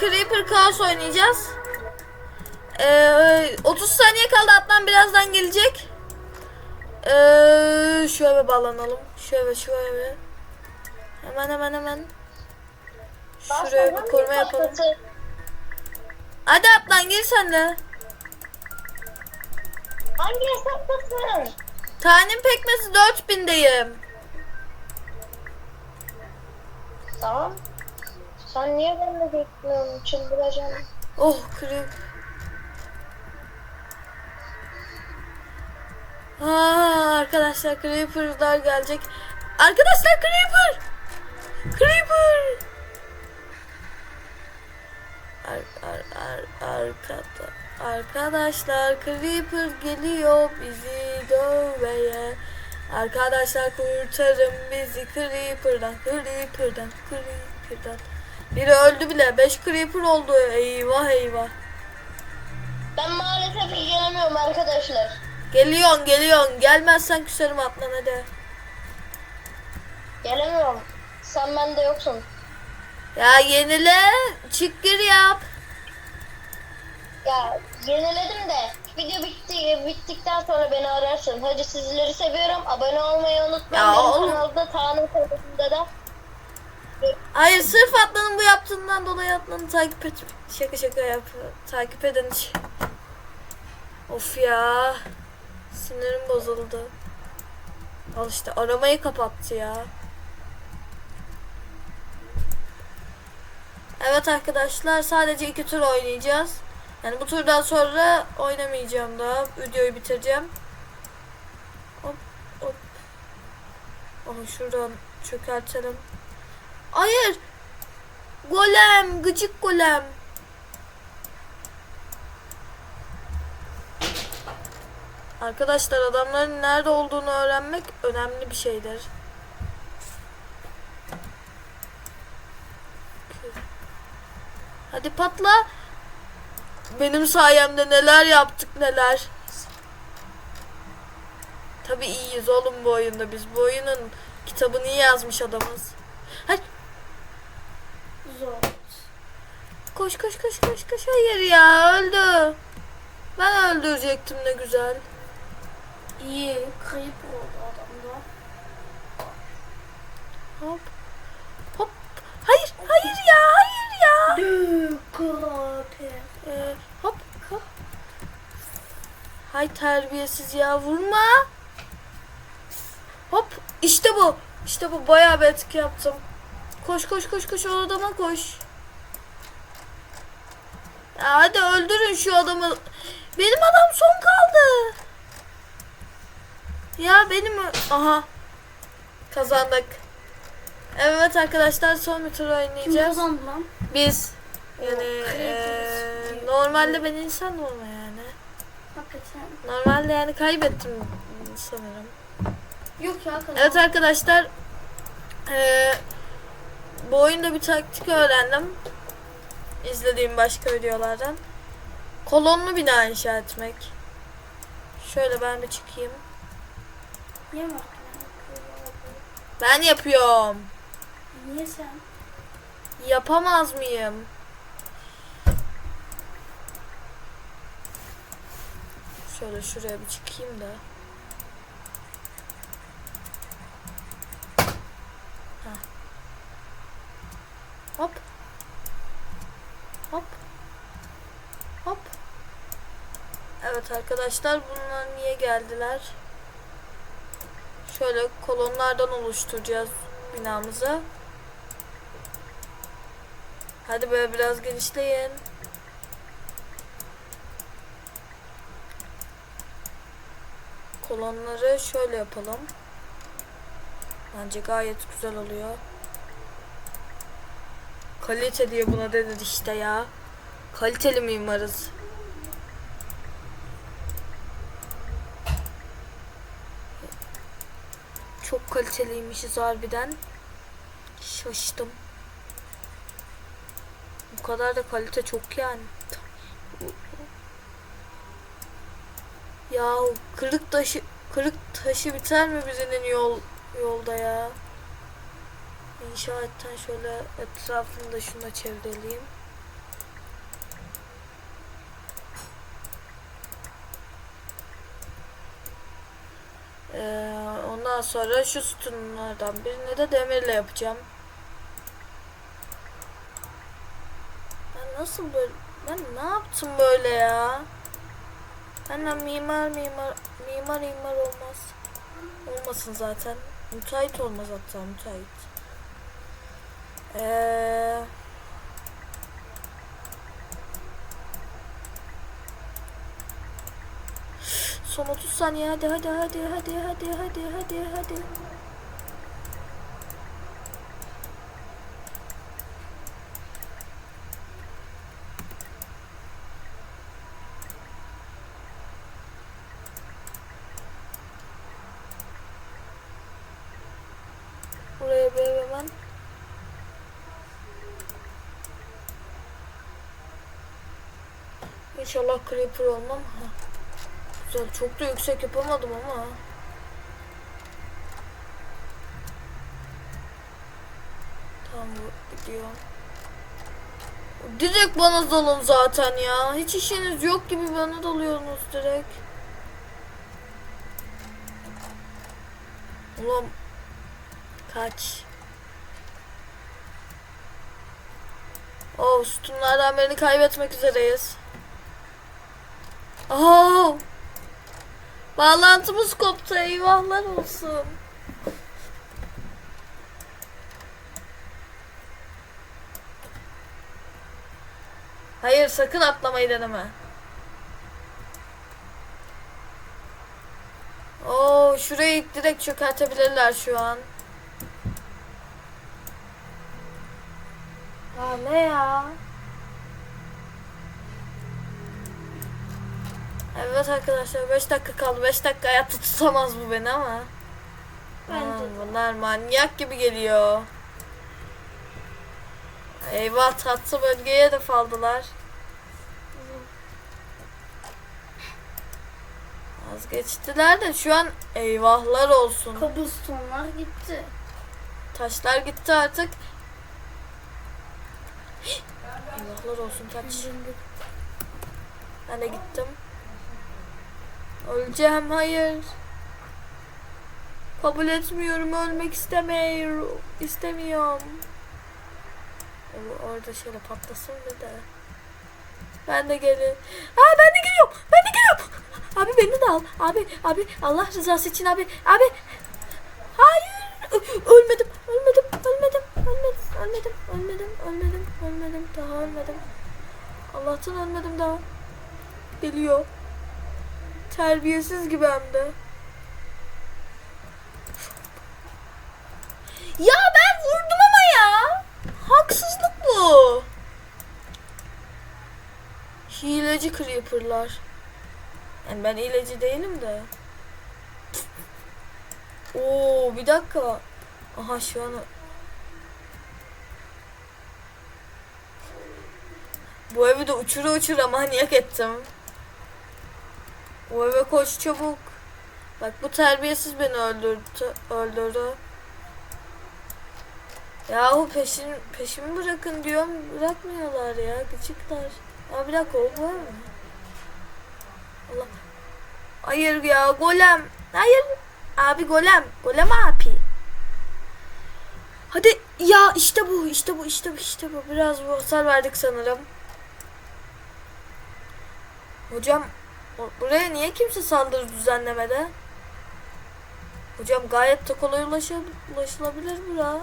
Creeper Chaos oynayacağız. Ee, 30 saniye kaldı Atlan birazdan gelecek. Ee, eve bağlanalım. Şu eve. Hemen hemen hemen. Şuraya bir koruma yapalım. Hadi Atlan gir sen de. Hangi hesaptasın? Tanem pekmezi 4000'deyim. Tamam. Sen niye benimle bekliyorsun? Çıldıracağım. Oh creep. Aa, arkadaşlar creeper'lar gelecek. Arkadaşlar creeper. Creeper. Ar, ar, ar, arkada, arkadaşlar creeper geliyor bizi dövmeye. Arkadaşlar kurtarın bizi creeper'dan, creeper'dan, creeper'dan. Biri öldü bile. 5 creeper oldu. Eyvah eyvah. Ben maalesef ilgilenemiyorum arkadaşlar. Geliyorsun geliyorsun. Gelmezsen küserim atlan hadi. Gelemiyorum. Sen bende yoksun. Ya yenile. Çık gir yap. Ya yeniledim de video bitti, bittikten sonra beni ararsın. Hadi sizleri seviyorum. Abone olmayı unutmayın. Ya Benim oğlum. kanalda Tanrı kanalında da Hayır sırf atlanın bu yaptığından dolayı atlanı takip et. Şaka şaka yap. Takip edin hiç. Of ya. Sinirim bozuldu. Al işte aramayı kapattı ya. Evet arkadaşlar sadece iki tur oynayacağız. Yani bu turdan sonra oynamayacağım daha. Videoyu bitireceğim. Hop hop. Aha şuradan çökertelim. Hayır. Golem, gıcık golem. Arkadaşlar adamların nerede olduğunu öğrenmek önemli bir şeydir. Hadi patla. Benim sayemde neler yaptık neler. Tabii iyiyiz oğlum bu oyunda biz. Bu oyunun kitabını yazmış adamız. Hadi zor. Koş koş koş koş koş. Hayır ya öldü. Ben öldürecektim ne güzel. İyi. Kayıp oldu adamda. Hop. Hop. Hayır hayır ya hayır ya. Kurabiye. Ee, hop hop. Hay terbiyesiz ya vurma. Hop işte bu. İşte bu bayağı bir etki yaptım. Koş koş koş koş o adama koş. Hadi öldürün şu adamı. Benim adam son kaldı. Ya benim aha kazandık. Evet arkadaşlar son bir tur oynayacağız. kazandı lan? Biz yani eee, normalde ben insan olma yani. Hakikaten. Normalde yani kaybettim sanırım. Yok ya kazandı. Evet arkadaşlar eee, bu oyunda bir taktik öğrendim. İzlediğim başka videolardan. Kolonlu bina inşa etmek. Şöyle ben bir çıkayım. Niye? Ben yapıyorum. Niye sen? Yapamaz mıyım? Şöyle şuraya bir çıkayım da. Heh. Hop. Hop. Hop. Evet arkadaşlar bunlar niye geldiler? Şöyle kolonlardan oluşturacağız binamızı. Hadi böyle biraz genişleyin. Kolonları şöyle yapalım. Bence gayet güzel oluyor. Kalite diye buna denir işte ya. Kaliteli mimarız. Çok kaliteliymişiz harbiden. Şaştım. Bu kadar da kalite çok yani. Ya kırık taşı kırık taşı biter mi bizinin yol yolda ya? İnşaatten şöyle etrafını da şuna çevreleyeyim. Ee, ondan sonra şu sütunlardan birini de demirle yapacağım. Ben nasıl böyle ben ne yaptım böyle ya? Benden mimar mimar mimar mimar olmaz. Olmasın zaten. Müteahhit olmaz hatta müteahhit. Ee, son 30 saniye hadi hadi hadi hadi hadi hadi hadi hadi. Buraya bir. İnşallah creeper olmam. Ha. Güzel. Çok da yüksek yapamadım ama. Tamam bu gidiyor. Direkt bana dalın zaten ya. Hiç işiniz yok gibi bana dalıyorsunuz direkt. Ulan kaç. Oh sütunlardan birini kaybetmek üzereyiz. Oh. Bağlantımız koptu eyvahlar olsun. Hayır sakın atlamayı deneme. Oo şurayı direkt çökertebilirler şu an. Ya ne ya? Evet arkadaşlar 5 dakika kaldı. 5 dakika hayatta tutamaz bu beni ama. Bence de. bunlar manyak gibi geliyor. Eyvah tatlı bölgeye de faldılar. Vazgeçtiler de şu an eyvahlar olsun. Kabustonlar gitti. Taşlar gitti artık. Eyvahlar olsun kaç. Ben de gittim. Öleceğim hayır. Kabul etmiyorum ölmek istemiyorum. İstemiyorum. Orada şöyle patlasın bir de. Ben de gelin. Ha ben de geliyorum. Ben de geliyorum. Abi beni de al. Abi abi Allah rızası için abi. Abi. Hayır. Ö ölmedim. Ölmedim. Ölmedim. Ölmedim. Ölmedim. Ölmedim. Ölmedim. Ölmedim. Daha ölmedim. Allah'tan ölmedim daha. Geliyor. Terbiyesiz gibi hem de. Ya ben vurdum ama ya. Haksızlık bu. Hileci creeperlar. Yani ben hileci değilim de. Oo bir dakika. Aha şu an Bu evi de uçura uçura manyak ettim. O eve koş çabuk. Bak bu terbiyesiz beni öldürdü. öldürdü. Yahu peşin, peşimi bırakın diyorum. Bırakmıyorlar ya. Gıcıklar. Aa bir dakika o var? Allah. Hayır ya golem. Hayır. Abi golem. Golem abi. Hadi ya işte bu işte bu işte bu işte bu. Biraz bu hasar verdik sanırım. Hocam buraya niye kimse saldırı düzenlemede? Hocam gayet de kolay ulaşılabilir bura.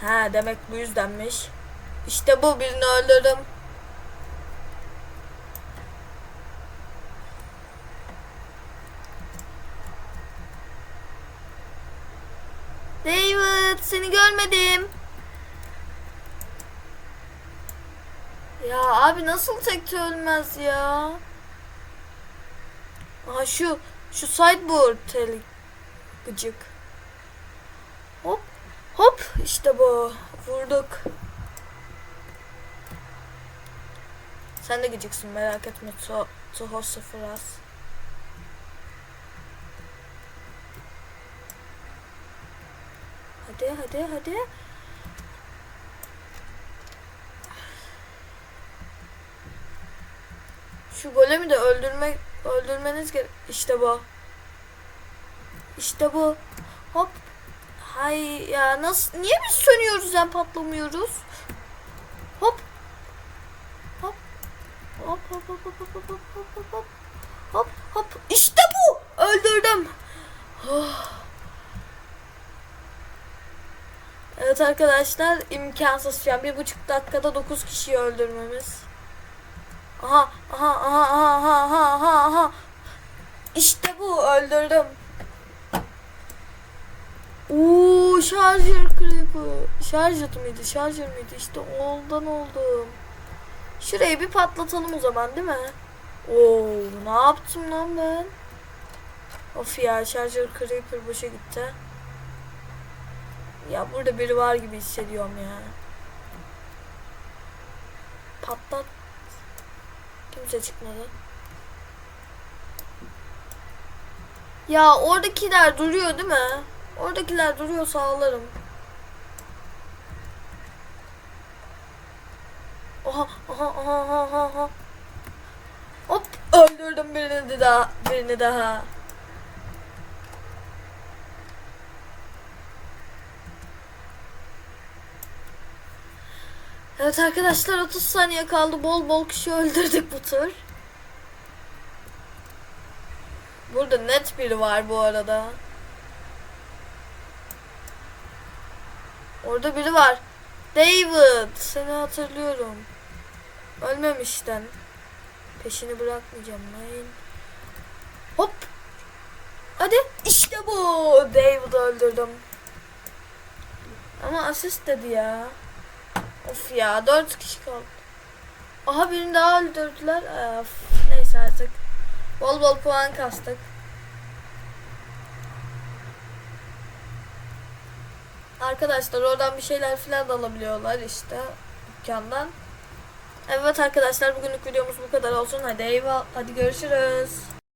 Ha demek bu yüzdenmiş. İşte bu birini öldürdüm. David seni görmedim. Ya abi nasıl tekte ölmez ya? Aha şu şu sideboard tel gıcık. Hop hop işte bu. Vurduk. Sen de gıcıksın merak etme. To Toho sıfır az. Hadi hadi hadi. Şu golemi de öldürmek öldürmeniz gerek. İşte bu. İşte bu. Hop. Hay ya nasıl niye biz sönüyoruz yani patlamıyoruz? Hop. Hop. Hop hop hop hop hop hop hop hop. Hop hop. İşte bu. Öldürdüm. Oh. Evet arkadaşlar imkansız şu an bir buçuk dakikada dokuz kişiyi öldürmemiz. Aha aha aha aha aha aha aha. İşte bu öldürdüm. Uuu şarjör creeper. Şarjör mıydı? Şarjör mıydı? İşte ondan oldum. Şurayı bir patlatalım o zaman değil mi? Oo ne yaptım lan ben? Of ya şarjör creeper boşa gitti. Ya burada biri var gibi hissediyorum ya. Patlat. Kimse çıkmadı. Ya oradakiler duruyor değil mi? Oradakiler duruyor sağlarım. Oha oha oha oha oha. Hop öldürdüm birini daha birini daha. Evet arkadaşlar 30 saniye kaldı. Bol bol kişi öldürdük bu tur. Burada net biri var bu arada. Orada biri var. David, seni hatırlıyorum. Ölmemişten. Peşini bırakmayacağım lan. Hop. Hadi işte bu. David'i öldürdüm. Ama asist dedi ya. Of ya dört kişi kaldı. Aha birini daha öldürdüler. Of, neyse artık. Bol bol puan kastık. Arkadaşlar oradan bir şeyler falan da alabiliyorlar işte dükkandan. Evet arkadaşlar bugünlük videomuz bu kadar olsun. Hadi eyvallah. Hadi görüşürüz.